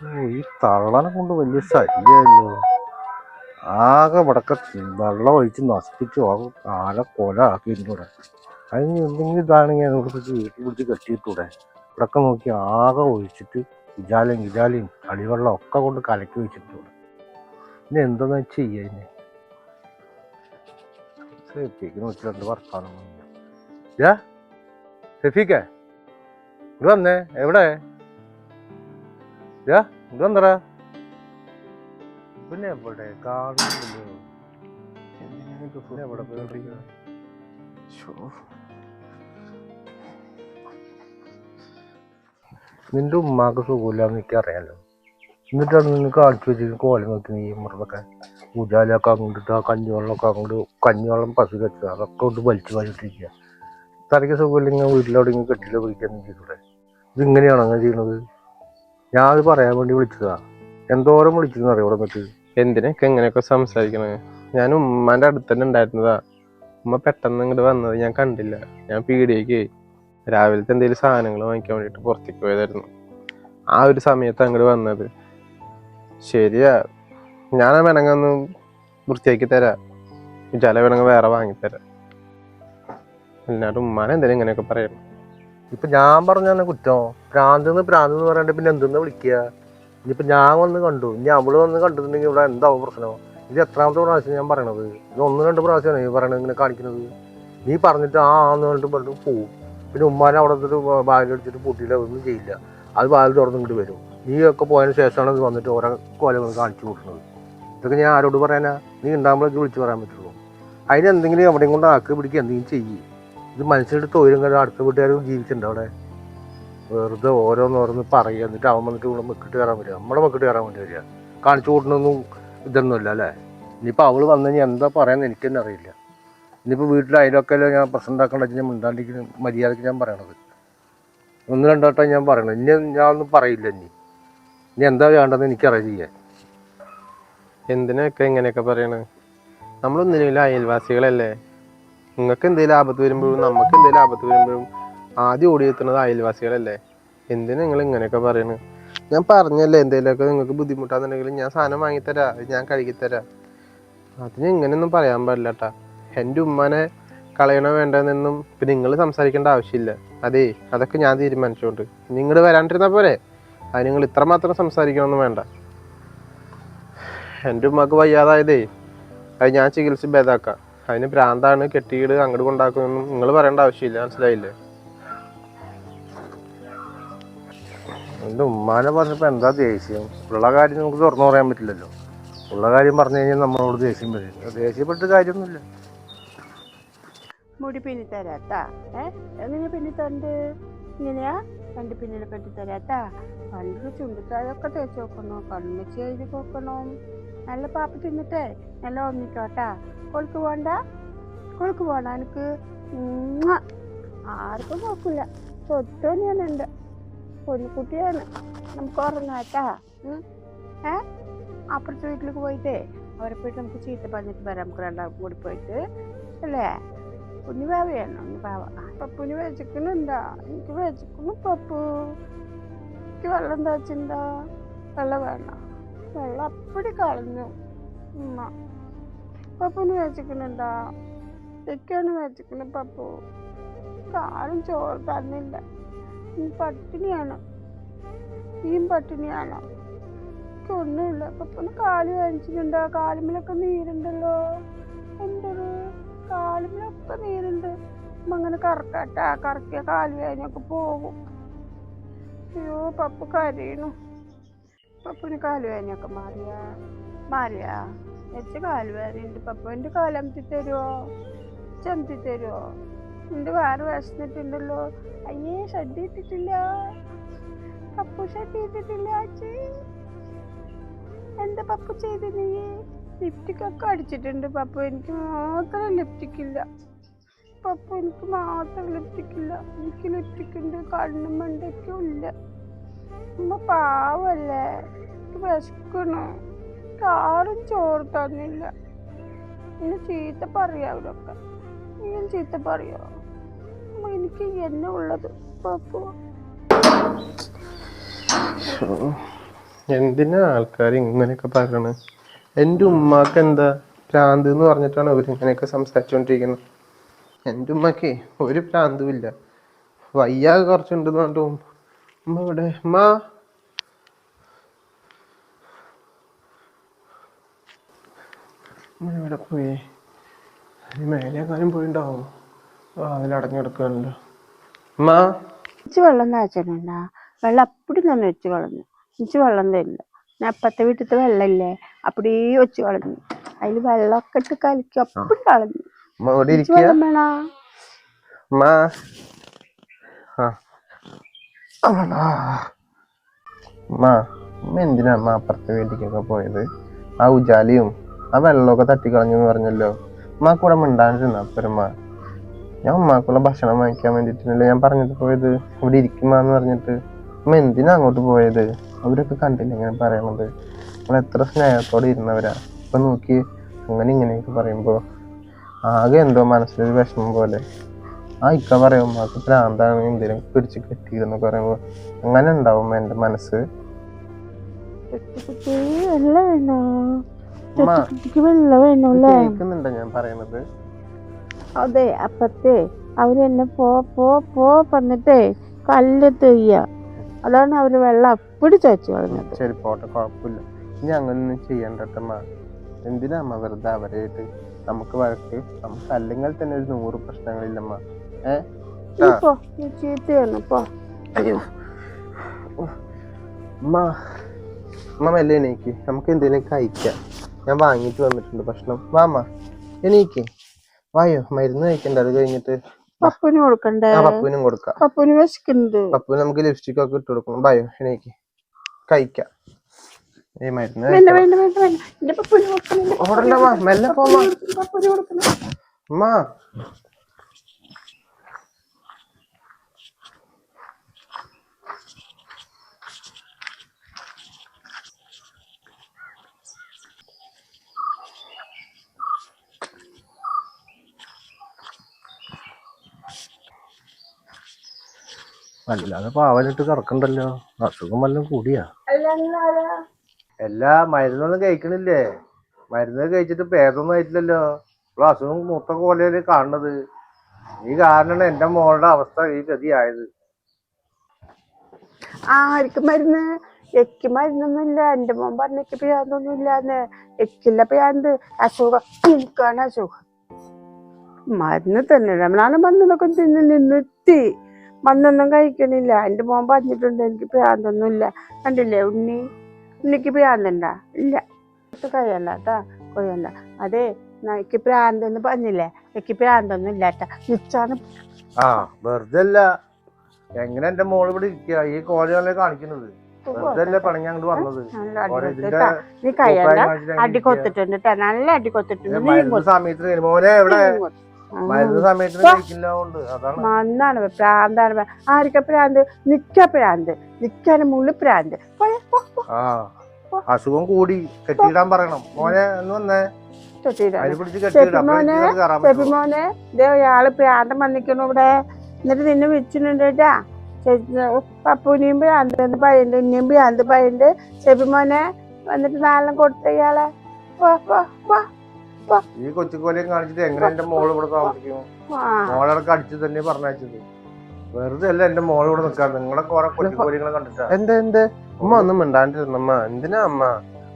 ഈ തള്ളനെ കൊണ്ട് വലിയ ശല്യമല്ലോ ആകെ വടക്ക വെള്ളം ഒഴിച്ച് നശിപ്പിച്ചു. ആകെ കാല കൊല ആക്കിയിട്ടുണ്ട് അതിന് എന്തെങ്കിലും ഇതാണെങ്കിൽ അതിനോട് പിടിച്ച് വീട്ടിൽ പിടിച്ച് കെട്ടിയിട്ടൂടെ? ഇവിടൊക്കെ നോക്കി ആകെ ഒഴിച്ചിട്ട് ഇജാലയും ഇജാലയും കളിവെള്ളം ഒക്കെ കൊണ്ട് കലക്കി വെച്ചിട്ടുണ്ട് ഇനി എന്തെന്ന് വെച്ച് ഇനി? സെഫിക്കിന് വെച്ചിട്ടുണ്ട് വർത്താനം യാ സെഫിക്കേ? ഇവിടെ വന്നേ? എവിടെ? വന്നടാ പിന്നെ എവിടെ? കാണുന്നില്ലല്ലോ പിന്നെ എവിടെ പോയിക്കൊണ്ടിരിക്കുന്നത് നിന്റെ ഉമ്മാക്ക് സുഖമില്ല എനിക്ക് അറിയാലോ എന്നിട്ടാണ് നിന്നെ കാണിച്ചു വെച്ചിട്ട് കോലം നോക്കി നീ മുറതൊക്കെ ഉജാലൊക്കെ അങ്ങോട്ട് ആ കഞ്ഞിവെള്ളമൊക്കെ അങ്ങോട്ട് കഞ്ഞിവെള്ളം പശു കെട്ടുക അതൊക്കെ കൊണ്ട് വലിച്ചു വലിച്ചിട്ടിരിക്കുക തലയ്ക്ക് സുഖമില്ലെങ്കിൽ വീട്ടിലെവിടെയെങ്കിലും കെട്ടിലോ പിടിക്കാൻ ചെയ്തൂടെ? ഇത് ഇങ്ങനെയാണോ അങ്ങനെ ചെയ്യണത് ഞാൻ അത് പറയാൻ വേണ്ടി വിളിച്ചതാ. എന്തോരം വിളിച്ചെന്ന് അറിയാം ഇവിടെ നിന്നിട്ട് എന്തിനൊക്കെ എങ്ങനെയൊക്കെ സംസാരിക്കണേ? ഞാൻ ഉമ്മാന്റെ അടുത്ത് തന്നെ ഉണ്ടായിരുന്നതാ. ഉമ്മ പെട്ടെന്ന് ഇങ്ങോട്ട് വന്നത് ഞാൻ കണ്ടില്ല. ഞാൻ പീടിയേക്ക് രാവിലത്തെ എന്തെങ്കിലും സാധനങ്ങൾ വാങ്ങിക്കാൻ വേണ്ടിയിട്ട് പുറത്തേക്ക് പോയതായിരുന്നു. ആ ഒരു സമയത്ത് അങ്ങോട്ട് വന്നത്. ശരിയാ. ഞാൻ വേണമെങ്കിൽ വൃത്തിയാക്കി തരാം. വിചാല വേണമെങ്കിൽ വേറെ വാങ്ങിത്തരാം. എല്ലാവരും ഉമ്മാനെ എന്തെങ്കിലും ഇങ്ങനെയൊക്കെ പറയണം. ഇപ്പൊ ഞാൻ പറഞ്ഞാണ് കുറ്റം. പ്രാന്തെന്ന് പ്രാന്തെന്ന് പറയണ്ട പിന്നെ എന്തെന്ന് വിളിക്കുക? ഇനിയിപ്പോ ഞാൻ വന്ന് കണ്ടു. ഇനി അവൾ വന്ന് കണ്ടിട്ടുണ്ടെങ്കിൽ ഇവിടെ എന്താവും പ്രശ്നം? ഇത് എത്രാമത്തെ പ്രാവശ്യം ഞാൻ പറയണത്? ഇത് ഒന്ന് രണ്ട് പ്രാവശ്യമാണ് നീ പറയണത് ഇങ്ങനെ കാണിക്കുന്നത് നീ പറഞ്ഞിട്ട് ആ ആന്ന് പറഞ്ഞിട്ട് പറഞ്ഞു പോവും. പിന്നെ ഉമ്മാനെ അവിടെ നിന്നിട്ട് ബാഗിലടിച്ചിട്ട് പൂട്ടിയില്ല ഒന്നും ചെയ്യില്ല. അത് ബാലിൽ തുറന്ന് ഇങ്ങോട്ട് വരും. നീ ഒക്കെ പോയതിന് ശേഷമാണ് ഇത് വന്നിട്ട് ഓരോ കോലങ്ങൾ കാണിച്ചു കൂട്ടുന്നത് ഇതൊക്കെ ഞാൻ ആരോട് പറയാനാ? നീ ഉണ്ടാകുമ്പോഴേക്ക് വിളിച്ച് പറയാൻ പറ്റുള്ളൂ. അതിനെന്തെങ്കിലും എവിടെയും കൊണ്ട് ആക്കി പിടിക്കുക എന്തെങ്കിലും ചെയ്യ്. ഇത് മനുഷ്യരുടെ തൊഴിലും കഴിഞ്ഞാൽ അടുത്ത വീട്ടുകാരും ജീവിച്ചിട്ടുണ്ട് അവിടെ. വെറുതെ ഓരോന്നോരോന്ന് പറയുക. എന്നിട്ട് അവൻ വന്നിട്ട് ഇവിടെ മെക്കിട്ട് കയറാൻ വരിക. നമ്മുടെ മെക്കിട്ട് കയറാൻ വേണ്ടി വരിക. കാണിച്ചു കൂട്ടണൊന്നും ഇതൊന്നുമില്ല അല്ലേ? ഇനിയിപ്പോൾ അവൾ വന്നു കഴിഞ്ഞാൽ എന്താ പറയാമെന്ന് എനിക്ക് തന്നെ അറിയില്ല. ഇനിയിപ്പോൾ വീട്ടിൽ അതിലൊക്കെ ഞാൻ പ്രശ്നം ഉണ്ടാക്കേണ്ട ഞാൻ മിണ്ടാണ്ടിരിക്കുന്ന. മര്യാദയ്ക്ക് ഞാൻ പറയണത്. ഒന്ന് രണ്ടോട്ടം ഞാൻ പറയണത്. ഇനി ഒന്നും പറയില്ല ഇനി. ഇനി എന്താ വേണ്ടതെന്ന് എനിക്കറിയില്ല എന്തിനൊക്കെ ഇങ്ങനെയൊക്കെ പറയണത് നമ്മളൊന്നിനും അയൽവാസികളല്ലേ? നിങ്ങൾക്ക് എന്തെങ്കിലും ആപത്ത് വരുമ്പോഴും നമുക്ക് എന്തെങ്കിലും ആപത്ത് വരുമ്പോഴും ആദ്യം ഓടിയെത്തുന്നത് അയൽവാസികളല്ലേ? എന്തിനാ നിങ്ങൾ ഇങ്ങനെയൊക്കെ പറയുന്നത് ഞാൻ പറഞ്ഞല്ലേ എന്തെങ്കിലുമൊക്കെ നിങ്ങൾക്ക് ബുദ്ധിമുട്ടാന്നുണ്ടെങ്കിൽ ഞാൻ സാധനം വാങ്ങിത്തരാം ഞാൻ കഴുകിത്തരാം. അതിന് ഇങ്ങനെയൊന്നും പറയാൻ പാടില്ല കേട്ടാ എന്റെ ഉമ്മനെ കളയണോ വേണ്ടെന്നൊന്നും ഇപ്പം നിങ്ങൾ സംസാരിക്കേണ്ട ആവശ്യമില്ല. അതേ അതൊക്കെ ഞാൻ തീരുമാനിച്ചോണ്ട്. നിങ്ങൾ വരാണ്ടിരുന്ന പോലെ അത് നിങ്ങൾ ഇത്രമാത്രം സംസാരിക്കണമെന്ന് വേണ്ട. എന്റെ ഉമ്മക്ക് വയ്യാതായതേ. അത് ഞാൻ ചികിത്സിച്ച് ഭേദാക്കാം. അതിന് ഭ്രാന്താണ് കെട്ടിയിട് അങ്ങോട്ട് കൊണ്ടാക്കുന്നൊന്നും നിങ്ങൾ പറയേണ്ട ആവശ്യമില്ല മനസ്സിലായില്ലേ? എന്റെ ഉമ്മാനെ പറഞ്ഞപ്പോൾ എന്താ ദേഷ്യം? ഉള്ള കാര്യം നമുക്ക് തുറന്നു പറയാൻ പറ്റില്ലല്ലോ. ഉള്ള കാര്യം പറഞ്ഞു കഴിഞ്ഞാൽ നമ്മളോട് ദേഷ്യം വരും. ദേഷ്യപ്പെട്ട് കാര്യമൊന്നുമില്ല. മുടി പിന്നി തരാട്ടാ. എങ്ങനെ പിന്നി തണ്ട് ഇങ്ങനെയാ? രണ്ട് പിന്നിനെ പെട്ടി തരാട്ടാ. പണ്ട് ചുണ്ടിക്കായൊക്കെ തേച്ച് നോക്കണോ കണ്ണിച്ച് എഴുതി നോക്കണോ നല്ല പാപ്പ തിന്നിട്ടേ നല്ല ഒന്നിക്കോട്ടാ കൊളുക്ക് പോണ്ട. കൊളുക്ക് പോണ്ട. എനിക്ക്. ആർക്കും നോക്കില്ല സ്വത്ത് ഞാനുണ്ട് പൊന്നുകുട്ടിയാണ് നമുക്ക് ഉറങ്ങാട്ടാ. ഏ? അപ്പുറത്തെ വീട്ടിലേക്ക് പോയിട്ടേ. അവരെ പോയിട്ട് നമുക്ക് ചീത്ത പറഞ്ഞിട്ട് വരാം. നമുക്ക് രണ്ടാൾക്കും കൂടി പോയിട്ട്. അല്ലേ? കുഞ്ഞു പാവയാണ്. കുഞ്ഞു പാവ. പപ്പുവിന് വിശക്കുന്നുണ്ടാ എനിക്ക് വിശക്കുന്നു പപ്പു. എനിക്ക് വെള്ളം തച്ചിണ്ടാ വെള്ളം വേണം? വെള്ളം അപ്പടി കളഞ്ഞു. ഉമ്മ. പപ്പുന് വിശക്കുന്നുണ്ടാ ഇതൊക്കെയാണ് വിശക്കുന്നു പപ്പു. ആരും ചോറ് തന്നില്ല. പട്ടിണിയാണ്. നീയും പട്ടിണിയാണോ. എനിക്കൊന്നുമില്ല പപ്പുന് കാൽ വേദനിച്ചിട്ടുണ്ടോ. കാലുമ്പിലൊക്കെ നീരുണ്ടല്ലോ. എന്തൊരു? കാലുമിലൊക്കെ നീരുണ്ട്. അങ്ങനെ കറക്കട്ട. കറക്കിയ കാൽ വേദനയൊക്കെ പോകും. അയ്യോ പപ്പു കരയണു. പപ്പുന് കാൽ വേദനയൊക്കെ മാറിയാ? മാറിയാ? വെച്ച കാൽ വേദനയുണ്ട്. പപ്പു എന്റെ കാലമത്തി തരുമോ ചെമത്തി തരുമോ എന്റെ വേറെ വിശന്നിട്ടുണ്ടല്ലോ അയ്യേ ഷഡ് ഇട്ടിട്ടില്ല. പപ്പു ഷഡ് ഇട്ടിട്ടില്ല അച്ഛേ. എന്താ പപ്പു ചെയ്ത് നീ? ലിപ്റ്റിക് ഒക്കെ അടിച്ചിട്ടുണ്ട് പപ്പു. എനിക്ക് മാത്രം ലിപ്റ്റിക് ഇല്ല. പപ്പു എനിക്ക് മാത്രം ലിപ്റ്റിക് ഇല്ല. എനിക്ക് ലിപ്റ്റിക് ഉണ്ട് കണ്ണും മണ്ടയ്ക്കും ഇല്ല. പാവല്ലേ? വിശക്കണു. എനിക്ക് ആരും ചോറ് തന്നില്ല. ഇന്ന് ചീത്ത പറയാ അവരൊക്കെ നീയും ചീത്ത പറയോ എനിക്ക് എന്നെ ഉള്ളത് എന്തിനാ ആൾക്കാർ ഇങ്ങനെയൊക്കെ പറയണ? എന്റെ ഉമ്മാക്ക് എന്താ ഭ്രാന്ത് എന്ന് പറഞ്ഞിട്ടാണ് അവർ ഇങ്ങനെയൊക്കെ സംസാരിച്ചുകൊണ്ടിരിക്കുന്നത് എന്റെ ഉമ്മക്ക് ഒരു ഭ്രാന്തുമില്ല വയ്യാതെ കുറച്ചുണ്ടെന്ന് പറഞ്ഞിട്ട് ഉമ്മ ഇവിടെ ഉമ്മ ഇവിടെ പോയി ഇനി മേലെ പോയിണ്ടാവും അതിലടഞ്ഞു കിടക്കുകയാണല്ലോ ഇച്ച് വെള്ളം താച്ചണണ്ട വെള്ളം അപ്പടി തന്നെ വെച്ച് കളഞ്ഞു. ഇച്ച് വെള്ളം തരില്ല. ഞാൻ അപ്പത്തെ വീട്ടിലത്തെ വെള്ളമില്ലേ? അപ്പടി വെച്ച് കളഞ്ഞു. അതിൽ വെള്ളമൊക്കെ ഇട്ട് കലക്കി അപ്പടി കളഞ്ഞു. വെള്ളം വേണോ? അമ്മ എന്തിനാ അമ്മ അപ്പുറത്തെ വീട്ടിലേക്കൊക്കെ പോയത്? ആ ഉജാലിയും ആ വെള്ളമൊക്കെ തട്ടിക്കളഞ്ഞു എന്ന് പറഞ്ഞല്ലോ ഉമ്മാക്കൂടെ മിണ്ടാണ്ടിരുന്ന അപ്പരമ്മ ഞാൻ ഉമ്മാക്കുള്ള ഭക്ഷണം വാങ്ങിക്കാൻ വേണ്ടിയിട്ടല്ലേ ഞാൻ പറഞ്ഞിട്ട് പോയത്. ഇവിടെ ഇരിക്കുമെന്ന് പറഞ്ഞിട്ട്. അമ്മ എന്തിനാ അങ്ങോട്ട് പോയത്? അവരൊക്കെ കണ്ടില്ല ഇങ്ങനെ പറയണത്? നമ്മൾ എത്ര സ്നേഹത്തോടെ ഇരുന്നവരാ. ഇപ്പൊ നോക്കി അങ്ങനെ ഇങ്ങനെയൊക്കെ പറയുമ്പോ ആകെ എന്തോ മനസ്സിലൊരു വിഷമം പോലെ. ആ ഇക്ക പറയും ഉമ്മാക്ക് പ്രാന്താണ് എന്തിനും പിടിച്ച് കെട്ടിയിരുന്നൊക്കെ പറയുമ്പോ അങ്ങനെ ഉണ്ടാവും എന്റെ മനസ്സ്. കുട്ടി വെള്ളം വേണോ ഉമ്മ കുട്ടിക്ക് വെള്ളം വേണോ അല്ലേ കേൾക്കുന്നുണ്ടോ ഞാൻ പറയുന്നത് അതെ അപ്പത്തെ അവർ എന്നെ പോ പോ പോ പറഞ്ഞിട്ടേ കല്ല് തെയ്യ അതാണ് അവർ വെള്ളം അപ്പിടി ചോദിച്ചു കളഞ്ഞത് ശരി പോട്ടെ കുഴപ്പമില്ല ഇനി അങ്ങനൊന്നും ചെയ്യണ്ടട്ടമ്മ എന്തിനാ അമ്മ വെറുതെ അവരായിട്ട് നമുക്ക് വഴക്ക് നമുക്ക് അല്ലെങ്കിൽ തന്നെ ഒരു നൂറ് പ്രശ്നങ്ങളില്ലമ്മ ഏഹ് നീ പോ നീ ചീത്തയാണ് പോ അയ്യോ അമ്മ അമ്മ മെല്ലെ എണീക്ക് നമുക്ക് എന്തെങ്കിലും കഴിക്കാം ഞാൻ വാങ്ങിയിട്ട് വന്നിട്ടുണ്ട് ഭക്ഷണം. വാമ എനിക്ക് എണീക്ക്. വായോ മരുന്ന് കഴിക്കണ്ട അത് കഴിഞ്ഞിട്ട് പപ്പുന് കൊടുക്കണ്ടേ? പപ്പുവിനും കൊടുക്കാം. പപ്പുവിന് വിശക്കുന്നുണ്ട്. പപ്പു നമുക്ക് ലിപ്സ്റ്റിക് ഒക്കെ ഇട്ട് കൊടുക്കണം. ബായോ എണീക്ക്. കഴിക്കാം. ഈ മരുന്ന് ഓടണ്ട വാ മെല്ലെ പോവാ. പപ്പുന് അല്ലാതെ പാവലിട്ട് കിടക്കണ്ടല്ലോ. അസുഖം വല്ലതും കൂടിയാ. എല്ലാ മരുന്നൊന്നും കഴിക്കണില്ലേ? മരുന്ന് കഴിച്ചിട്ട് ഭേദമൊന്നും ആയിട്ടില്ലല്ലോ. ഇപ്പോൾ അസുഖം മൂത്ത കോലയിൽ കാണുന്നത്. ഈ കാരണമാണ് എന്റെ മോളുടെ അവസ്ഥ ഈ ഗതിയായത്. ആർക്ക് മരുന്ന് എക്ക് മരുന്നൊന്നുമില്ല. എന്റെ മോൻ പറഞ്ഞ എക്ക് ഇല്ല ഇല്ലാന്ന് എക്കില്ല പ്രാന്ത് അസുഖം. എനിക്കാണ് അസുഖം. മരുന്ന് തന്നെ നമ്മളാണ് മരുന്നൊക്കെ തിന്ന് നിന്നിട്ട് മരുന്നൊന്നും കഴിക്കണില്ല. എന്റെ മോൻ പറഞ്ഞിട്ടുണ്ട് എനിക്ക് പ്രാന്തൊന്നും ഇല്ല. കണ്ടില്ലേ ഉണ്ണി? ഉണ്ണിക്ക് പ്രാന്തണ്ട? ഇല്ല. കഴിയണ്ട കേട്ടാ കൊയ്യണ്ട. അതെ എനിക്ക് പ്രാന്തെന്ന് പറഞ്ഞില്ലേ? എനിക്ക് പ്രാന്തൊന്നും ഇല്ല കേട്ടാ നിച്ചാണ്. ആ വെറുതെ അല്ല എങ്ങനെ എന്റെ മോൾ ഇവിടെ ഇരിക്കുക ഈ കോലയല്ലേ കാണിക്കുന്നത്. നീ അങ്ങനെ അടി. കൊത്തിട്ടുണ്ട് നല്ല അടി കൊത്തിട്ടുണ്ട്. സമയത്ത്. മോനെ എവിടെ? മണ്ണാണ് പ്രാന്താണ് ആരൊക്കെ ആർക്കാ പ്രാന്ത്? നിക്ക പ്രാന്ത്. നിക്കാന് മുള്ളു പ്രാന്ത്. അസുഖം കൂടി. കെട്ടിയിടാൻ പറയണം. മോനെ വന്നേ. മോനെ, ഇയാൾ പ്രാന്തം വന്നിക്കണു ഇവിടെ. എന്നിട്ട് നിന്നെ വെച്ചിട്ടുണ്ട് കേട്ടാ. പപ്പൂനിയും പ്രാന്ത് പറയുന്നുണ്ട് ഇനിയും പ്രാന്ത് പറയുന്നുണ്ട് ചെബിമോനെ മോനെ വന്നിട്ട് നാലെണ്ണം കൊടുത്ത ഇയാളെ. പോ, പോ, പോ. ഈ കൊച്ചുകോലെ കാണിച്ചിട്ട് എങ്ങനെ എന്റെ മോൾ ഇവിടെ താമസിക്കും മോളടക്കം അടിച്ചു തന്നെ പറഞ്ഞത് വെറുതെ അല്ല എന്റെ മോൾ ഇവിടെ നിൽക്കാൻ നിങ്ങളെ കൊറേ കൊച്ചുകോലികളെ കണ്ടിട്ടാ. എന്ത് എന്ത്? ഉമ്മ ഒന്നും മിണ്ടാണ്ടിരുന്നമ്മ. എന്തിനാ അമ്മ?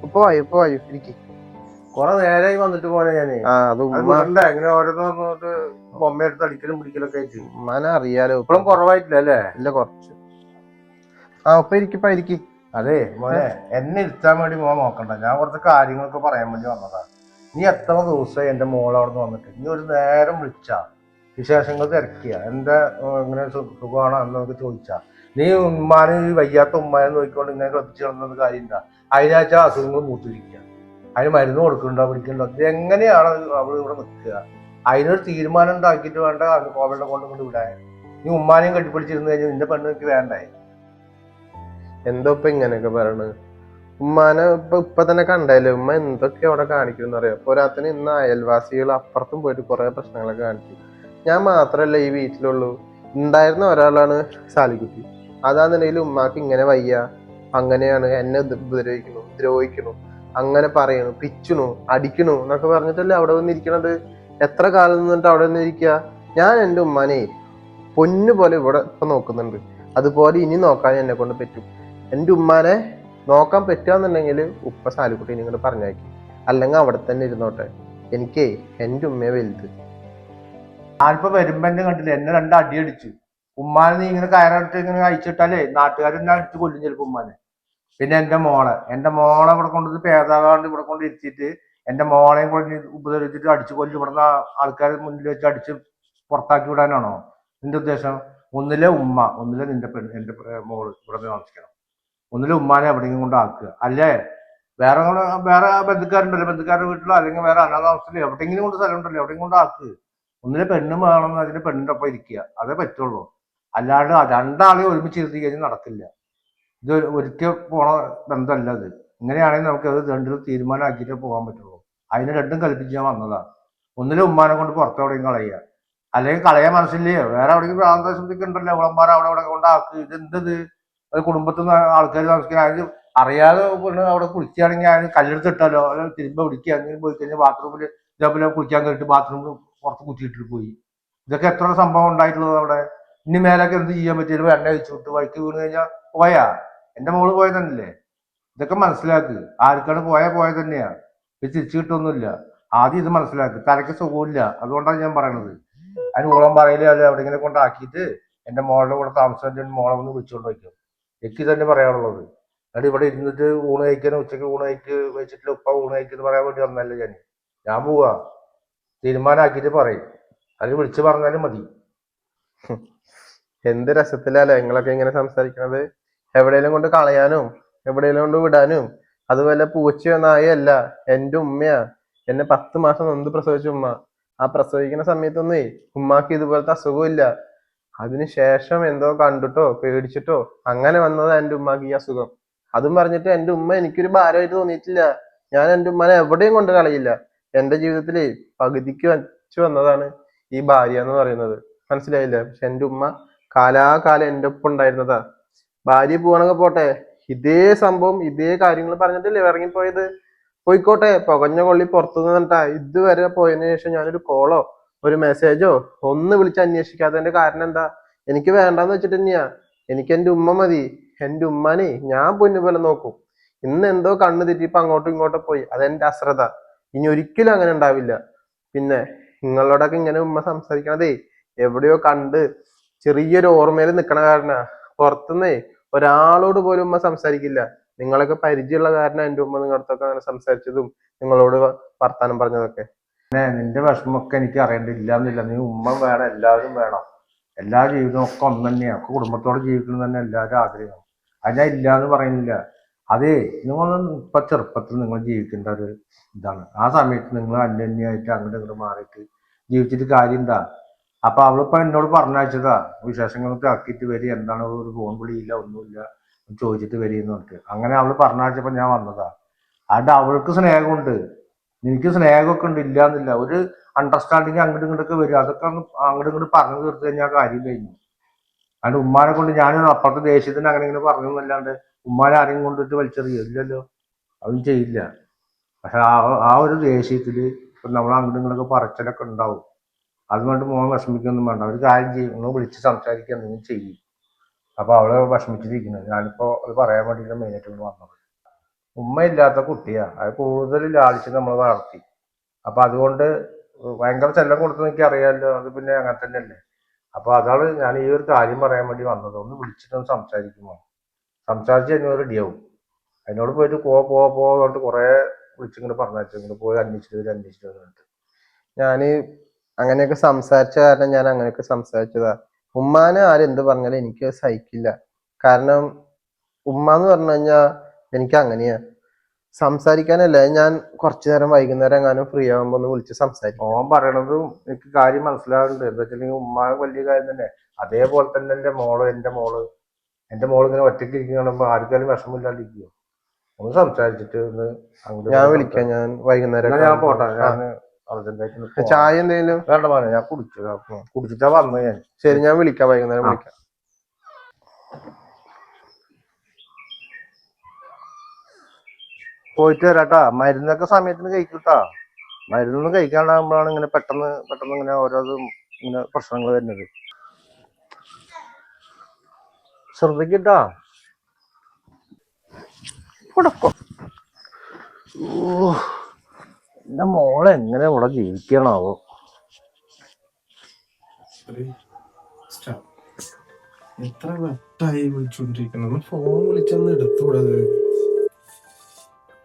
ഉപ്പ വായു ഉപ്പ വായു ഇരിക്കി. കൊറേ നേരമായി വന്നിട്ട് പോലെ ഞാൻ. എങ്ങനെ ഓരോന്നോട്ട് ബൊമ്മ എടുത്ത് അടിക്കലും പിടിക്കലൊക്കെ ആയിട്ട്. ഉമ്മാനെ അറിയാലോ. ഇപ്പഴും കുറവായിട്ടില്ല അല്ലേ? ഇല്ല കുറച്ച്. ആ ഉപ്പ ഇരിക്കപ്പ ഇരിക്കേ. അതെ മോനെ എന്നെ ഇരുത്താൻ വേണ്ടി പോവാൻ നോക്കണ്ട. ഞാൻ കുറച്ച് കാര്യങ്ങളൊക്കെ പറയാൻ വേണ്ടി വന്നതാ. നീ എത്ര ദിവസമായി എന്റെ മോൾ നിന്ന് വന്നിട്ട്? നീ ഒരു നേരം വിളിച്ചാ. വിശേഷങ്ങൾ തിരക്കിയ. എന്താ ഇങ്ങനെ സുഖമാണോ എന്നൊക്കെ ചോദിച്ചാ. നീ ഉമ്മാനെ ഈ വയ്യാത്ത ഉമ്മാനെ നോക്കിക്കൊണ്ട് ഇങ്ങനെ കത്തിച്ച് കിടന്നത് കാര്യമില്ല അതിനാച്ച അസുഖങ്ങൾ മൂത്തിരിക്കുക. അതിന് മരുന്ന് കൊടുക്കണ്ടോ പിടിക്കണ്ടോ? ഇത് എങ്ങനെയാണ് അവൾ ഇവിടെ നിൽക്കുക? അതിനൊരു തീരുമാനം ഉണ്ടാക്കിയിട്ട് വേണ്ട കോവിഡിനെ കൊണ്ട് കൊണ്ട് വിടാൻ. നീ ഉമ്മാനെയും കെട്ടിപ്പിടിച്ചിരുന്നു കഴിഞ്ഞാൽ നിന്റെ പെണ്ണ് എനിക്ക് വേണ്ടേ? എന്തോ ഇപ്പൊ ഇങ്ങനെയൊക്കെ പറയണത് ഉമ്മാനെ ഇപ്പൊ ഇപ്പൊ തന്നെ കണ്ടല്ലേ ഉമ്മ എന്തൊക്കെ അവിടെ കാണിക്കുന്നു അറിയാം? പോരാത്തിന് ഇന്ന് അയൽവാസികൾ അപ്പുറത്തും പോയിട്ട് കുറെ പ്രശ്നങ്ങളൊക്കെ കാണിച്ചു. ഞാൻ മാത്രല്ല ഈ വീട്ടിലുള്ളൂ. ഉണ്ടായിരുന്ന ഒരാളാണ് സാലിക്കുട്ടി. അതാന്നുണ്ടെങ്കിൽ ഉമ്മാക്ക് ഇങ്ങനെ വയ്യ. അങ്ങനെയാണ് എന്നെ ഉപദ്രവിക്കണു ദ്രോഹിക്കണു അങ്ങനെ പറയണു പിച്ചണു അടിക്കണു എന്നൊക്കെ പറഞ്ഞിട്ടല്ലേ അവിടെ വന്നിരിക്കണത്? എത്ര കാലം നിന്നിട്ട് അവിടെ വന്നിരിക്കുക ഞാൻ എന്റെ ഉമ്മാനെ പൊന്നു പോലെ ഇവിടെ ഇപ്പൊ നോക്കുന്നുണ്ട്. അതുപോലെ ഇനി നോക്കാൻ എന്നെ കൊണ്ട് പറ്റും. എന്റെ ഉമ്മാനെ നോക്കാൻ പറ്റുകയെന്നുണ്ടെങ്കിൽ ഉപ്പ സാലിക്കുട്ടി നിങ്ങൾ പറഞ്ഞയക്കും. അല്ലെങ്കിൽ അവിടെ തന്നെ ഇരുന്നോട്ടെ. എനിക്കേ എന്റെ ഉമ്മയെ വലുത്. ഞാനിപ്പോ വരുമ്പോ എന്നെ കണ്ടില്ല എന്നെ രണ്ട് അടി അടിച്ചു. ഉമ്മാനെ നീ ഇങ്ങനെ കയറിട്ട് ഇങ്ങനെ അയച്ചിട്ടാലേ നാട്ടുകാരെന്നെ അടിച്ച് കൊല്ലും ചിലപ്പോ ഉമ്മാനെ. പിന്നെ എന്റെ മോളെ. എന്റെ മോളെ ഇവിടെ കൊണ്ടു പേതാകാണ്ട് ഇവിടെ കൊണ്ട് ഇരുത്തിയിട്ട് എന്റെ മോളെയും കൊണ്ട് ഉപദ്രവിച്ചിട്ട് അടിച്ചു കൊല്ലും. ഇവിടുന്ന് ആൾക്കാരെ മുന്നിൽ വെച്ച് അടിച്ച് പുറത്താക്കി വിടാനാണോ? നിന്റെ ഉദ്ദേശം? ഒന്നിലെ ഉമ്മ ഒന്നിലെ നിന്റെ പെണ്ണ് എന്റെ മോൾ ഇവിടെ താമസിക്കണം. ഒന്നിലെ ഉമ്മാനെ എവിടെയെങ്കിലും കൊണ്ട് ആക്കുക. അല്ലേ? വേറെ വേറെ ബന്ധുക്കാരുണ്ടല്ലോ. ബന്ധുക്കാരുടെ വീട്ടിലോ അല്ലെങ്കിൽ വേറെ അനാഥാവസ്ഥയിലോ എവിടെയെങ്കിലും കൊണ്ട് സ്ഥലം ഉണ്ടല്ലോ എവിടെയും കൊണ്ട് ആക്കുക ഒന്നിലെ പെണ്ണും വേണം അതിന് പെണ്ണിന്റെ ഒപ്പം ഇരിക്കുക. അതേ പറ്റുള്ളൂ. അല്ലാണ്ട് രണ്ടാളെയും ഒരുമിച്ച് ഇരുത്തി കഴിഞ്ഞാൽ നടക്കില്ല. ഇത് ഒരിക്കൽ പോണ ബന്ധമല്ല അത്. ഇങ്ങനെയാണെങ്കിൽ നമുക്ക് അത് രണ്ടിലും തീരുമാനമാക്കിയിട്ട് പോകാൻ പറ്റുള്ളൂ. അതിന് രണ്ടും കൽപ്പിച്ച് ഞാൻ വന്നതാ. ഒന്നിലെ ഉമ്മാനെ കൊണ്ട് പുറത്തെവിടെയും കളയുക. അല്ലെങ്കിൽ കളയാൻ മനസ്സില്ലേ വേറെ എവിടെയെങ്കിലും പ്രാന്തദേശത്തേക്ക് ഉണ്ടല്ലോ ഉളമ്പാറ അവിടെ അവിടെ കൊണ്ടാക്ക് ഇത്? എന്തത് ഒരു കുടുംബത്തിൽ നിന്ന് ആൾക്കാർ താമസിക്കുന്ന ആരും അറിയാതെ അവിടെ കുളിക്കുകയാണെങ്കിൽ അതിന് കല്ലെടുത്തിട്ടല്ലോ തിരുമ്പ പിടിക്കുക. അങ്ങനെ പോയി കഴിഞ്ഞാൽ ബാത്റൂമിൽ ഇതേപോലെ കുളിക്കാൻ കയറിയിട്ട് ബാത്റൂമിൽ പുറത്ത് കുത്തിയിട്ട് പോയി. ഇതൊക്കെ എത്ര സംഭവം ഉണ്ടായിട്ടുള്ളത് അവിടെ? ഇനി മേലൊക്കെ എന്ത് ചെയ്യാൻ പറ്റിയത് എണ്ണ വെച്ച് വഴിക്ക് വീണ് കഴിഞ്ഞാൽ പോയാ? എന്റെ മോൾ പോയത് തന്നെയല്ലേ? ഇതൊക്കെ മനസ്സിലാക്ക്. ആർക്കാണ് പോയാൽ പോയത് തന്നെയാ? ഇത് തിരിച്ചു കിട്ടൊന്നുമില്ല ആദ്യം ഇത് മനസ്സിലാക്ക്. തലയ്ക്ക് സുഖമില്ല അതുകൊണ്ടാണ് ഞാൻ പറയണത്. അതിന് ഊളം പറയില്ല അവിടെ എവിടെയെങ്കിലും കൊണ്ടാക്കിയിട്ട് എന്റെ മോളുടെ കൂടെ താമസം മോളെ ഒന്ന് വിളിച്ചുകൊണ്ട് വയ്ക്കും. എനിക്ക് തന്നെ പറയാനുള്ളത്. അല്ലാണ്ട് ഇവിടെ ഇരുന്നിട്ട് ഊണ് കഴിക്കാൻ ഉച്ചയ്ക്ക് ഊണ് കഴിക്ക് വെച്ചിട്ടില്ല ഉപ്പ ഊണ് കഴിക്കുന്നു പറയാൻ വേണ്ടി വന്നല്ല ഞാൻ ഞാൻ പോവാ. തീരുമാനമാക്കിയിട്ട് പറയും. അല്ലെങ്കിൽ വിളിച്ച് പറഞ്ഞാലും മതി. എന്ത് രസത്തിലല്ലേ നിങ്ങളൊക്കെ ഇങ്ങനെ സംസാരിക്കണത്? എവിടെയെങ്കിലും കൊണ്ട് കളയാനും എവിടെയെങ്കിലും കൊണ്ട് വിടാനും. അതുപോലെ പൂച്ചയോ നായല്ല എന്റെ ഉമ്മയാ. എന്നെ പത്ത് മാസം നൊന്ത് പ്രസവിച്ച ഉമ്മ. ആ പ്രസവിക്കുന്ന സമയത്തൊന്നേ ഉമ്മാക്ക് ഇതുപോലത്തെ അസുഖമില്ല അതിനുശേഷം എന്തോ കണ്ടിട്ടോ പേടിച്ചിട്ടോ അങ്ങനെ വന്നതാ എന്റെ ഉമ്മാക്ക് ഈ അസുഖം. അതും പറഞ്ഞിട്ട് എന്റെ ഉമ്മ എനിക്കൊരു ഭാരമായിട്ട് തോന്നിയിട്ടില്ല. ഞാൻ എന്റെ ഉമ്മനെ എവിടെയും കൊണ്ട് കളയില്ല. എന്റെ ജീവിതത്തിൽ പകുതിക്ക് വെച്ച് വന്നതാണ് ഈ ഭാര്യ എന്ന് പറയുന്നത്. മനസ്സിലായില്ല? പക്ഷെ എന്റെ ഉമ്മ കാലാകാലം എന്റെ ഒപ്പം ഉണ്ടായിരുന്നതാ. ഭാര്യ പോവാണെങ്കിൽ പോട്ടെ. ഇതേ സംഭവം ഇതേ കാര്യങ്ങൾ പറഞ്ഞിട്ടല്ലേ ഇറങ്ങിപ്പോയത്? പോയിക്കോട്ടെ പുകഞ്ഞ കൊള്ളി പുറത്തു ഇതുവരെ പോയതിനു ശേഷം ഞാനൊരു കോളോ ഒരു മെസ്സേജോ ഒന്ന് വിളിച്ച് അന്വേഷിക്കാത്തതിന്റെ കാരണം എന്താ? എനിക്ക് വേണ്ടെന്ന് വെച്ചിട്ട് തന്നെയാ. എനിക്ക് എന്റെ ഉമ്മ മതി. എന്റെ ഉമ്മാനെ ഞാൻ പൊന്നു പോലെ നോക്കും. ഇന്ന് എന്തോ കണ്ണു തെറ്റി ഇപ്പൊ അങ്ങോട്ടും ഇങ്ങോട്ടും പോയി. അതെന്റെ അശ്രദ്ധ. ഇനി ഒരിക്കലും അങ്ങനെ ഉണ്ടാവില്ല. പിന്നെ നിങ്ങളോടൊക്കെ ഇങ്ങനെ ഉമ്മ സംസാരിക്കണതേ എവിടെയോ കണ്ട് ചെറിയൊരു ഓർമ്മയിൽ നിൽക്കണ കാരണ. പുറത്തുനിന്നേ ഒരാളോട് പോലും ഉമ്മ സംസാരിക്കില്ല. നിങ്ങളൊക്കെ പരിചയമുള്ള കാരണം എന്റെ ഉമ്മ നിങ്ങളടുത്തൊക്കെ അങ്ങനെ സംസാരിച്ചതും നിങ്ങളോട് വർത്താനം പറഞ്ഞതൊക്കെ. നിന്റെ വിഷമമൊക്കെ എനിക്ക് അറിയേണ്ടില്ല എന്നില്ല നീ ഉമ്മ വേണം എല്ലാവരും വേണം. എല്ലാ ജീവിതവും ഒക്കെ ഒന്ന് തന്നെയാണ് കുടുംബത്തോടെ ജീവിക്കണം തന്നെ എല്ലാവരും ആഗ്രഹം. അത് ഞാൻ ഇല്ല പറയുന്നില്ല. അതേ നിങ്ങൾ ഇപ്പൊ ചെറുപ്പത്തിൽ നിങ്ങൾ ജീവിക്കേണ്ട ഒരു ഇതാണ്. ആ സമയത്ത് നിങ്ങൾ അന്യന്യായിട്ട് അങ്ങോട്ട് ഇങ്ങോട്ട് മാറിയിട്ട് ജീവിച്ചിട്ട് കാര്യം എന്താ? അപ്പൊ അവളിപ്പോ എന്നോട് പറഞ്ഞയച്ചതാ വിശേഷങ്ങളൊക്കെ ആക്കിയിട്ട് വരി എന്താണ് ഒരു ഫോൺ വിളിയില്ല ഒന്നുമില്ല ചോദിച്ചിട്ട് വരിയെന്ന് പറഞ്ഞിട്ട്. അങ്ങനെ അവൾ പറഞ്ഞയച്ചപ്പോ ഞാൻ വന്നതാ. അത് അവൾക്ക് സ്നേഹമുണ്ട്. എനിക്ക് സ്നേഹമൊക്കെ ഉണ്ട് ഇല്ല എന്നില്ല ഒരു അണ്ടർസ്റ്റാൻഡിങ് അങ്ങോട്ടും ഇങ്ങോട്ടൊക്കെ വരും. അതൊക്കെ അങ്ങ് അങ്ങോട്ടും ഇങ്ങോട്ട് പറഞ്ഞു തീർത്ത് കഴിഞ്ഞാൽ കാര്യം കഴിഞ്ഞു. അതുകൊണ്ട് ഉമ്മാനെ കൊണ്ട് ഞാൻ അപ്പുറത്തെ ദേഷ്യത്തിന് അങ്ങനെ ഇങ്ങനെ പറഞ്ഞു ഉമ്മാനെ ആരെയും കൊണ്ടിട്ട് വലിച്ചെറിയോ ഇല്ലല്ലോ അതും ചെയ്യില്ല. പക്ഷെ ആ ആ ഒരു ദേഷ്യത്തിൽ ഇപ്പൊ നമ്മൾ അങ്ങോട്ടും ഇങ്ങോട്ടൊക്കെ പറച്ചിലൊക്കെ ഉണ്ടാവും. അതുകൊണ്ട് മോൻ വിഷമിക്കൊന്നും വേണ്ട. ഒരു കാര്യം ചെയ്യും. നിങ്ങൾ വിളിച്ച് സംസാരിക്കുക എന്തെങ്കിലും ചെയ്യും. അപ്പൊ അവൾ വിഷമിച്ചിരിക്കുന്നത് ഞാനിപ്പോ അത് പറയാൻ വേണ്ടിയിട്ട് മെയിനായിട്ട് വന്നത്. ഉമ്മയില്ലാത്ത കുട്ടിയാ. അത് കൂടുതൽ ലാളിച്ച് നമ്മൾ വളർത്തി. അപ്പൊ അതുകൊണ്ട് ഭയങ്കര ചെല്ലം കൊടുത്തു എനിക്ക് അറിയാമല്ലോ അത് പിന്നെ അങ്ങനെ തന്നെയല്ലേ? അപ്പൊ അതാണ് ഞാൻ ഈ ഒരു കാര്യം പറയാൻ വേണ്ടി വന്നത്. ഒന്ന് വിളിച്ചിട്ടൊന്ന് സംസാരിക്കുമോ? സംസാരിച്ച് കഴിഞ്ഞാൽ റെഡിയാവും അതിനോട് പോയിട്ട് പോ പോ പോ പറഞ്ഞിട്ട് കുറെ വിളിച്ചിങ്ങോട്ട് പറഞ്ഞു ഇങ്ങോട്ട് പോയി അന്വേഷിച്ചു വരും, ഞാൻ പറഞ്ഞിട്ട്. ഞാൻ അങ്ങനെയൊക്കെ സംസാരിച്ച കാരണം ഞാൻ അങ്ങനെയൊക്കെ സംസാരിച്ചതാ. ഉമ്മാനെ ആരെന്ത് പറഞ്ഞാലും എനിക്ക് സഹിക്കില്ല. കാരണം ഉമ്മ എന്ന് പറഞ്ഞു കഴിഞ്ഞാൽ എനിക്ക് അങ്ങനെയാ സംസാരിക്കാനല്ല ഞാൻ കുറച്ചു നേരം വൈകുന്നേരം എങ്ങാനും ഫ്രീ ആകുമ്പോ ഒന്ന് വിളിച്ച് സംസാരിക്കും. ഓൻ പറയണതും എനിക്ക് കാര്യം മനസ്സിലാവുന്നുണ്ട്. എന്താ വെച്ചിട്ടുണ്ടെങ്കിൽ ഉമ്മ വലിയ കാര്യം തന്നെ. അതേപോലെ തന്നെ എന്റെ മോൾ എന്റെ മോൾ. എന്റെ മോൾ ഇങ്ങനെ ഒറ്റയ്ക്ക് ഇരിക്കുന്ന കാണുമ്പോ ആർക്കാലും വിഷമില്ലാണ്ടിരിക്കുവോ ഒന്ന് സംസാരിച്ചിട്ട് ഒന്ന് അങ്ങോട്ട് ഞാൻ വിളിക്കാം ഞാൻ വൈകുന്നേരം ഞാൻ. പോട്ടെ. ഞാൻ അർജന്റായിട്ട് ചായ എന്തെങ്കിലും? വേണ്ട മോനെ ഞാൻ കുടിച്ചു കുടിച്ചിട്ടാ വന്നത് ഞാൻ. ശരി ഞാൻ വിളിക്കാം വൈകുന്നേരം വിളിക്കാം. പോയിട്ട് വരാട്ടാ. മരുന്നൊക്കെ സമയത്തിന് കഴിക്കൂട്ടാ. മരുന്നൊന്നും കഴിക്കാണ്ടാകുമ്പോഴാണ് ഇങ്ങനെ പെട്ടെന്ന് പെട്ടെന്ന് ഇങ്ങനെ ഓരോതും ഇങ്ങനെ പ്രശ്നങ്ങൾ വരുന്നത്. ശ്രദ്ധിക്കട്ടാ. ഓ എന്റെ മോളെ എങ്ങനെ ഇവിടെ ജീവിക്കണാവോ. എത്ര വട്ടായി വിളിച്ചോണ്ടിരിക്കണം ഫോൺ വിളിച്ചൊന്ന് എടുത്തുകൂടത്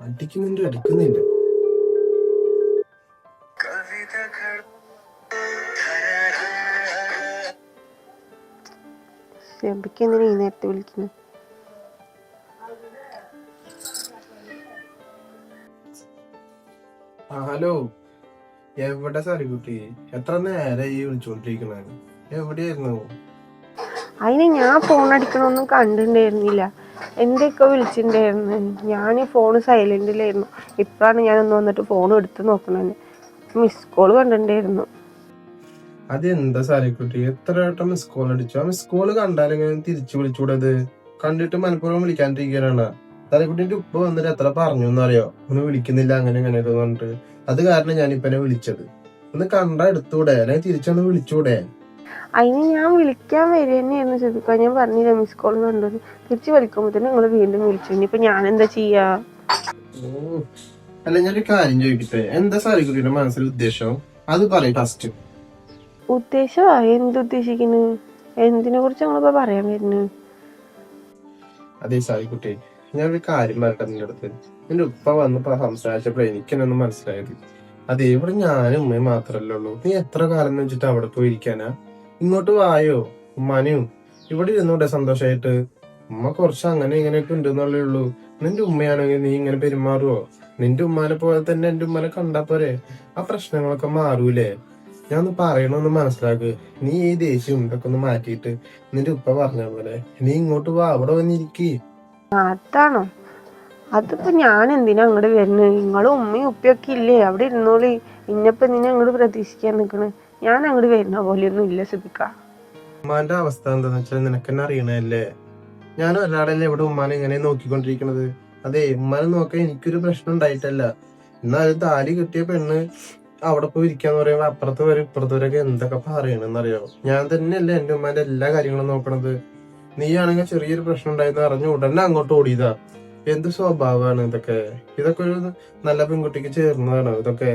അടിക്കുന്നുണ്ട് അടിക്കുന്നില്ല ഷെബിക്ക് എന്തിനാ ഈ നേരത്തെ വിളിക്കുന്നത് ആ ഹലോ. എവിടെ സാറി കുട്ടി? എത്ര നേരം ഈ വിളിച്ചോണ്ടിരിക്കണത്? എവിടെയായിരുന്നു? അതിന് ഞാൻ ഫോൺ അടിക്കണൊന്നും കണ്ടിട്ടുണ്ടായിരുന്നില്ല. എന്തൊക്കെ വിളിച്ചിട്ടുണ്ടായിരുന്നു? ഞാൻ ഫോൺ സൈലന്റിലായിരുന്നു ഇപ്പോഴാണ് ഞാനൊന്ന് വന്നിട്ട് ഫോൺ എടുത്ത് നോക്കണത്. മിസ് കോൾ കണ്ടിട്ടുണ്ടായിരുന്നു. അതെന്താ സാലിക്കുട്ടി കുട്ടി? എത്ര വട്ടം മിസ് കോൾ അടിച്ചു? ആ മിസ് കോൾ കണ്ടാലെങ്ങനെ തിരിച്ചു വിളിച്ചുകൂടത് കണ്ടിട്ട് മനഃപൂർവം വിളിക്കാണ്ടിരിക്കാനാണ് സാലിക്കുട്ടിന്റെ ഉപ്പ വന്നിട്ട് എത്ര പറഞ്ഞു എന്നറിയോ? ഒന്ന് വിളിക്കുന്നില്ല അങ്ങനെ അങ്ങനെ പറഞ്ഞിട്ട്. അത് കാരണം ഞാൻ ഇപ്പനെ വിളിച്ചത്. ഒന്ന് കണ്ട എടുത്തൂടെ? അല്ലെങ്കിൽ തിരിച്ചൊന്ന് വിളിച്ചൂടെ? അതിന് ഞാൻ വിളിക്കാൻ വരിക ചോദിക്കുക ഞാൻ പറഞ്ഞില്ല മിസ് കോൾ കണ്ടത് തിരിച്ച് തന്നെ നിങ്ങൾ വീണ്ടും വിളിച്ചു. ഇനിയിപ്പോൾ ഞാൻ എന്താ ചെയ്യാ. അല്ല ഞാനൊരു കാര്യം ചോദിക്കട്ടെ. എന്താ മനസ്സിൽ ഉദ്ദേശം? അത് പറയും ഫസ്റ്റ് ഉദ്ദേശമാ എന്തുദ്ദേശിക്കുന്നു എന്തിനെ കുറിച്ച് നിങ്ങളിപ്പോൾ പറയാൻ വരുന്നു? അതെ സായിക്കുട്ടി ഞാനൊരു കാര്യം പറയട്ടെ നിന്റെ അടുത്ത്. നിന്റെ ഉപ്പ മനസ്സിലായത്. അതെ ഇവിടെ ഞാനും ഉമ്മയും മാത്രല്ലേ ഉള്ളൂ. നീ എത്ര കാലം വെച്ചിട്ട് അവിടെ പോയി ഇരിക്കാനാ ഇങ്ങോട്ട് വായോ ഉമ്മാനെയും? ഇവിടെ ഇരുന്നൂടെ സന്തോഷമായിട്ട് ഉമ്മ കുറച്ച് അങ്ങനെ ഇങ്ങനെയൊക്കെ ഉണ്ടെന്നുള്ളേ ഉള്ളൂ. നിന്റെ ഉമ്മയാണെങ്കിൽ നീ ഇങ്ങനെ പെരുമാറുവോ? നിന്റെ ഉമ്മാനെ പോലെ തന്നെ എന്റെ ഉമ്മാനെ കണ്ടാ പോരെ? ആ പ്രശ്നങ്ങളൊക്കെ മാറൂലേ? ഞാൻ ഒന്ന് പറയണമെന്ന് മനസ്സിലാക്ക്. നീ ഈ ദേഷ്യം ഇതൊക്കെ ഒന്ന് മാറ്റിയിട്ട് നിന്റെ ഉപ്പ പറഞ്ഞ പോലെ നീ ഇങ്ങോട്ട് വാ അവിടെ വന്നിരിക്കി അതാണോ? അതിപ്പോ ഞാൻ എന്തിനാ അങ്ങോട്ട് വരുന്നത് നിങ്ങളും ഉമ്മയും ഉപ്പയൊക്കെ ഇല്ലേ? അവിടെ ഇരുന്നോളി. ഇന്നപ്പോ നിന്നെ അങ്ങോട്ട് പ്രതീക്ഷിക്കാൻ നിക്കണ്? ഞാൻ അങ്ങോട്ട് വരുന്ന പോലെയൊന്നും ഇല്ല സിബിക്ക. ഉമ്മാന്റെ അവസ്ഥ എന്താന്ന് വെച്ചാൽ നിനക്ക് തന്നെ അറിയണല്ലേ ഞാൻ ഒരാളല്ലേ ഇവിടെ ഉമ്മാനെ ഇങ്ങനെ നോക്കിക്കൊണ്ടിരിക്കണത്? അതെ ഉമ്മാനെ നോക്കാൻ എനിക്കൊരു പ്രശ്നം ഉണ്ടായിട്ടല്ല. എന്നാലും താലി കിട്ടിയ പെണ്ണ് അവിടെ പോയി ഇരിക്കാന്ന് പറയുമ്പോ അപ്പുറത്ത് വരെ ഇപ്പുറത്ത് വരെയൊക്കെ എന്തൊക്കെ പറയണെന്നറിയോ? ഞാൻ തന്നെയല്ലേ എന്റെ ഉമ്മാന്റെ എല്ലാ കാര്യങ്ങളും നോക്കണത്. നീ ആണെങ്കിൽ ചെറിയൊരു പ്രശ്നം ഉണ്ടായെന്ന് അറിഞ്ഞു ഉടനെ അങ്ങോട്ട് ഓടിയതാ. എന്ത് സ്വഭാവമാണ് ഇതൊക്കെ? ഇതൊക്കെ ഒരു നല്ല പെൺകുട്ടിക്ക് ചേർന്നതാണ് ഇതൊക്കെ?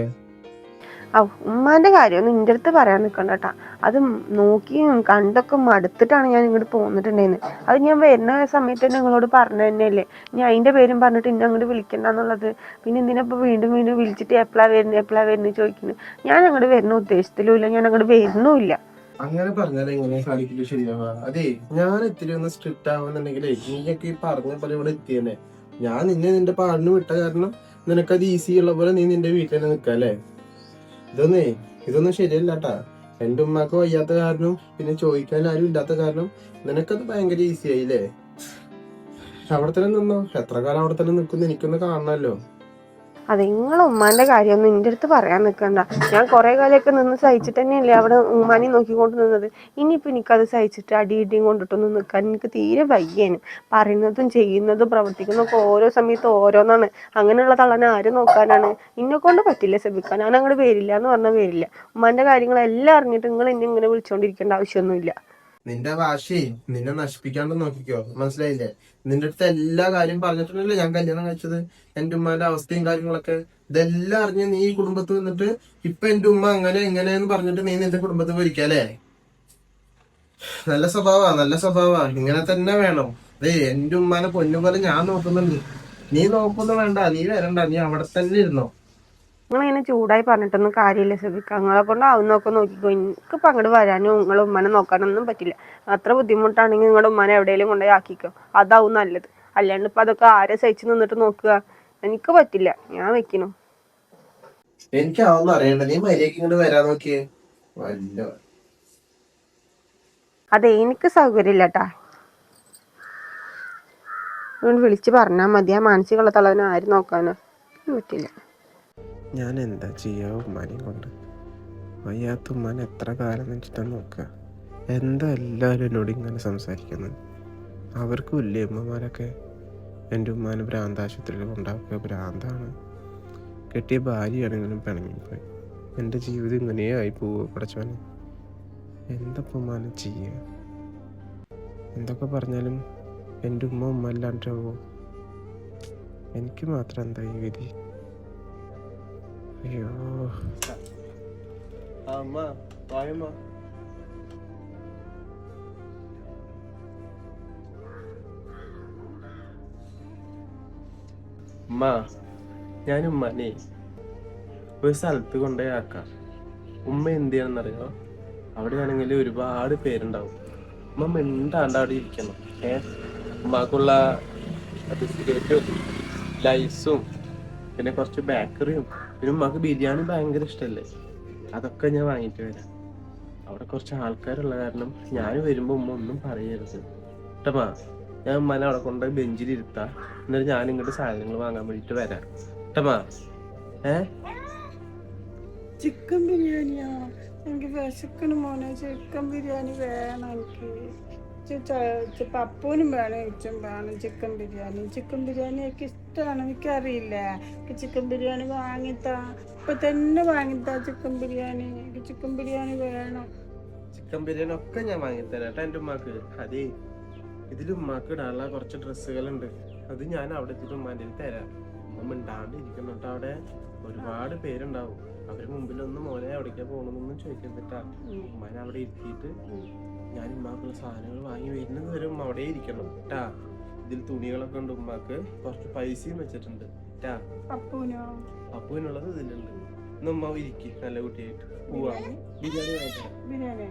ആ ഉമ്മാന്റെ കാര്യമൊന്നും നിന്റെ അടുത്ത് പറയാൻ നിക്കണ്ട കേട്ടാ അത് നോക്കിയും കണ്ടൊക്കെ മടുത്തിട്ടാണ് ഞാൻ ഇങ്ങോട്ട് പോന്നിട്ടുണ്ടായിരുന്നത് അത് ഞാൻ വരുന്ന സമയത്ത് നിങ്ങളോട് പറഞ്ഞു തന്നെയല്ലേ? ഞാൻ അതിന്റെ പേരും പറഞ്ഞിട്ട് ഇന്നെ അങ്ങോട്ട് വിളിക്കണ്ടെന്നുള്ളത് പിന്നെ എന്തിനാ ഇപ്പൊ വീണ്ടും വീണ്ടും വിളിച്ചിട്ട് എപ്പോഴാ വരുന്നത് എപ്പോഴാ വരുന്നത് ചോദിക്കുന്നത് ഞാൻ അങ്ങോട്ട് വരുന്ന ഉദ്ദേശത്തിലും ഇല്ല ഞാൻ അങ്ങോട്ട് വരുന്നുമില്ല. അങ്ങനെ പറഞ്ഞാൽ എങ്ങനെ സാധിക്കില്ല ശരിയാവാ അതെ ഞാൻ ഇത്തിരി ഒന്ന് സ്ട്രിക്റ്റ് ആവുന്നുണ്ടെങ്കിലേ നീയൊക്കെ ഈ പറഞ്ഞ പോലെ ഇവിടെ എത്തിയനെ. ഞാൻ നിന്നെ നിന്റെ പാടിന് വിട്ട കാരണം നിനക്കത് ഈസി ഉള്ള പോലെ നീ നിന്റെ വീട്ടിൽ തന്നെ നിക്കല്ലേ ഇതൊന്നേ ഇതൊന്നും ശരിയല്ല കേട്ടാ എന്റെ ഉമ്മാക്ക് വയ്യാത്ത കാരണം പിന്നെ ചോദിക്കാൻ ആരും ഇല്ലാത്ത കാരണം നിനക്കത് ഭയങ്കര ഈസി ആയില്ലേ? അവിടെ തന്നെ നിന്നോ. എത്ര കാലം അവിടെ തന്നെ നിൽക്കുന്ന? എനിക്കൊന്ന് കാണണമല്ലോ. അതെ നിങ്ങളെ ഉമ്മാന്റെ കാര്യമൊന്നും എന്റെ അടുത്ത് പറയാൻ നിൽക്കണ്ട ഞാൻ കുറെ കാലമൊക്കെ നിന്ന് സഹിച്ചിട്ട് തന്നെയല്ലേ അവിടെ ഉമ്മാനെ നോക്കിക്കൊണ്ട് നിന്നത്. ഇനിയിപ്പോൾ എനിക്കത് സഹിച്ചിട്ട് അടി ഇടിയും കൊണ്ടിട്ടൊന്നും നിൽക്കാൻ എനിക്ക് തീരെ വയ്യേനും. പറയുന്നതും ചെയ്യുന്നതും പ്രവർത്തിക്കുന്നതും ഒക്കെ ഓരോ സമയത്ത് ഓരോന്നാണ്. അങ്ങനെയുള്ള തള്ളനെ ആര് നോക്കാനാണ്? ഇന്നെ കൊണ്ട് പറ്റില്ല സെബിക്കാൻ ഞാൻ അങ്ങോട്ട് വരില്ല എന്ന് പറഞ്ഞാൽ വരില്ല. ഉമ്മാന്റെ കാര്യങ്ങളെല്ലാം അറിഞ്ഞിട്ട് നിങ്ങൾ എന്നെ ഇങ്ങനെ വിളിച്ചോണ്ടിരിക്കേണ്ട ആവശ്യമൊന്നുമില്ല. നിന്റെ വാശി നിന്നെ നശിപ്പിക്കാണ്ട് നോക്കിക്കോ. മനസ്സിലായില്ലേ? നിന്റെ അടുത്ത് എല്ലാ കാര്യം പറഞ്ഞിട്ടുണ്ടല്ലോ ഞാൻ കല്യാണം കഴിച്ചത്. എന്റെ ഉമ്മാന്റെ അവസ്ഥയും കാര്യങ്ങളൊക്കെ. ഇതെല്ലാം അറിഞ്ഞ് നീ ഈ കുടുംബത്ത് നിന്നിട്ട് ഇപ്പൊ എന്റെ ഉമ്മ അങ്ങനെ ഇങ്ങനെയെന്ന് പറഞ്ഞിട്ട് നീ നിന്റെ കുടുംബത്തിൽ പോയിരിക്കല്ലേ നല്ല സ്വഭാവാ നല്ല സ്വഭാവാ ഇങ്ങനെ തന്നെ വേണം. അതേ എന്റെ ഉമ്മാനെ പൊന്നു പോലെ ഞാൻ നോക്കുന്നുണ്ട്. നീ നോക്കൊന്നും വേണ്ട നീ വരണ്ട നീ അവിടെ തന്നെ ഇരുന്നോ. നിങ്ങളിങ്ങനെ ചൂടായി പറഞ്ഞിട്ടൊന്നും കാര്യമില്ല ശ്രദ്ധിക്കുക നിങ്ങളെ കൊണ്ട് നോക്കി നോക്കിക്കോ. എനിക്കിപ്പോൾ അങ്ങോട്ട് വരാനും നിങ്ങളെ ഉമ്മനെ നോക്കാനൊന്നും പറ്റില്ല. അത്ര ബുദ്ധിമുട്ടാണെങ്കിൽ നിങ്ങളുടെ ഉമ്മനെ എവിടെയെങ്കിലും കൊണ്ടുപോയി ആക്കിക്കോ. അതാവും നല്ലത്. അല്ലാണ്ട് ഇപ്പം അതൊക്കെ ആരെ സഹിച്ച് നിന്നിട്ട് നോക്കുക? എനിക്ക് പറ്റില്ല. ഞാൻ വെക്കണു. എനിക്ക് അതൊന്നും അറിയണ്ട. നീ മര്യാദയ്ക്ക് ഇങ്ങോട്ട് വരാൻ നോക്കിയേ. വല്ല അതെ എനിക്ക് സൗകര്യമില്ല കേട്ടാ വിളിച്ച് പറഞ്ഞാൽ മതി. ആ മാനസികമുള്ള തളവിനെ ആര് നോക്കാനോ? പറ്റില്ല. ഞാൻ എന്താ ചെയ്യുക ഉമ്മാനെയും കൊണ്ട്? വയ്യാത്ത ഉമ്മാൻ എത്ര കാലം വെച്ചിട്ടാണ് നോക്കുക എന്താ എല്ലാവരും എന്നോട് ഇങ്ങനെ സംസാരിക്കുന്നത്? അവർക്കും ഇല്ലേ ഉമ്മമാരൊക്കെ? എന്റെ ഉമ്മാനെ ഭ്രാന്താശുപത്രിയിൽ കൊണ്ടാക്കുക ഭ്രാന്താണ്. കെട്ടിയ ഭാര്യയാണെങ്കിലും പിണങ്ങിപ്പോയി. എന്റെ ജീവിതം ഇങ്ങനെ ആയി പോവുക പഠിച്ചവനെ എന്തപ്പം ഉമ്മാനെ ചെയ്യുക എന്തൊക്കെ പറഞ്ഞാലും എന്റെ ഉമ്മ ഉമ്മ അല്ലാണ്ടാവോ എനിക്ക് മാത്രം എന്താ ഈ വിധി അയ്യോ. അമ്മ വായമ്മ. ഉമ്മ ഞാൻ ഉമ്മനെ ഒരു സ്ഥലത്ത് കൊണ്ടുപോയി ആക്കാം. ഉമ്മ എന്ത് ചെയ്യണമെന്നറിയോ അവിടെയാണെങ്കിൽ ഒരുപാട് പേരുണ്ടാവും. ഉമ്മ മിണ്ടാണ്ട് അവിടെ ഇരിക്കണം. ഏ? ഉമ്മാക്കുള്ള ബിസ്ക്കറ്റും ലൈസും പിന്നെ കുറച്ച് ബേക്കറിയും പിന്നെ ഉമ്മക്ക് ബിരിയാണി ഭയങ്കര ഇഷ്ടമല്ലേ അതൊക്കെ ഞാൻ വാങ്ങിയിട്ട് വരാം. അവിടെ കുറച്ച് ആൾക്കാരുള്ള കാരണം ഞാൻ വരുമ്പോ ഉമ്മ ഒന്നും പറയരുത്. കേട്ടപ്പാ ഞാൻ ഉമ്മനെ അവിടെ കൊണ്ടുപോയി ബെഞ്ചിൽ എന്നിട്ട് ഞാൻ ഇങ്ങോട്ട് സാധനങ്ങൾ വാങ്ങാൻ വേണ്ടിട്ട് വരാം. കേട്ടപ്പാ ഏ? ചിക്കൻ ബിരിയാണിയാ? എനിക്ക് വിശക്കണ മോനെ ചിക്കൻ ബിരിയാണി വേണം എനിക്ക്. പപ്പൂനും വേണം ഇച്ചും വേണം ചിക്കൻ ബിരിയാണി. ചിക്കൻ ബിരിയാണി എനിക്ക് ഇഷ്ടമാണ് എനിക്കറിയില്ല. എനിക്ക് ചിക്കൻ ബിരിയാണി വാങ്ങിത്താ ഇപ്പൊ തന്നെ വാങ്ങിത്താ ചിക്കൻ ബിരിയാണി. എനിക്ക് ചിക്കൻ ബിരിയാണി വേണം. ചിക്കൻ ബിരിയാണി ഒക്കെ ഞാൻ വാങ്ങിത്തരാം. കേട്ടോ എന്റെ ഉമ്മാക്ക്. അതേ ഇതിൽ ഉമ്മാക്ക് ഇടാനുള്ള കുറച്ച് ഡ്രസ്സുകളുണ്ട്. അത് ഞാൻ അവിടെ എത്തിയിട്ട് ഉമ്മാന്റെ തരാം. ഉമ്മ മിണ്ടാണ്ട് ഇരിക്കുന്നുണ്ട് അവിടെ. ഒരുപാട് പേരുണ്ടാവും. അവർ മുമ്പിലൊന്നും മോനെ എവിടേക്കാ പോകണമെന്നൊന്നും ചോദിക്കരുതിട്ടാ. ഉമ്മാനെ അവിടെ ഇരുത്തിയിട്ട്. ഞാൻ ഉമ്മാക്കുള്ള സാധനങ്ങൾ വാങ്ങി വരുന്നത് വരെ ഉമ്മ അവിടെ ഇരിക്കണം. കേട്ടാ ഇതിൽ തുണികളൊക്കെ ഉണ്ട് ഉമ്മാക്ക്. കുറച്ച് പൈസയും വെച്ചിട്ടുണ്ട്. കേട്ടാ പപ്പൂനോ അപ്പുവിനുള്ളത് ഇതിലുണ്ട്. ഇന്ന് ഉമ്മ ഇരിക്കും. നല്ല കുട്ടിയായിട്ട്. പോവാ. ബിരിയാണി?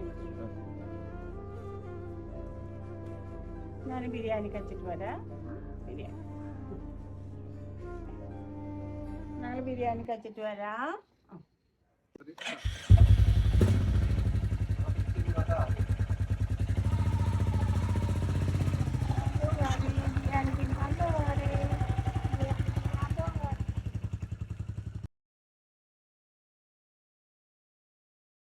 ഞാൻ ബിരിയാണി കച്ചിട്ട് വരാം. ബിരിയാണി. ഞങ്ങൾ ബിരിയാണി കച്ചിട്ട് വരാം. morning.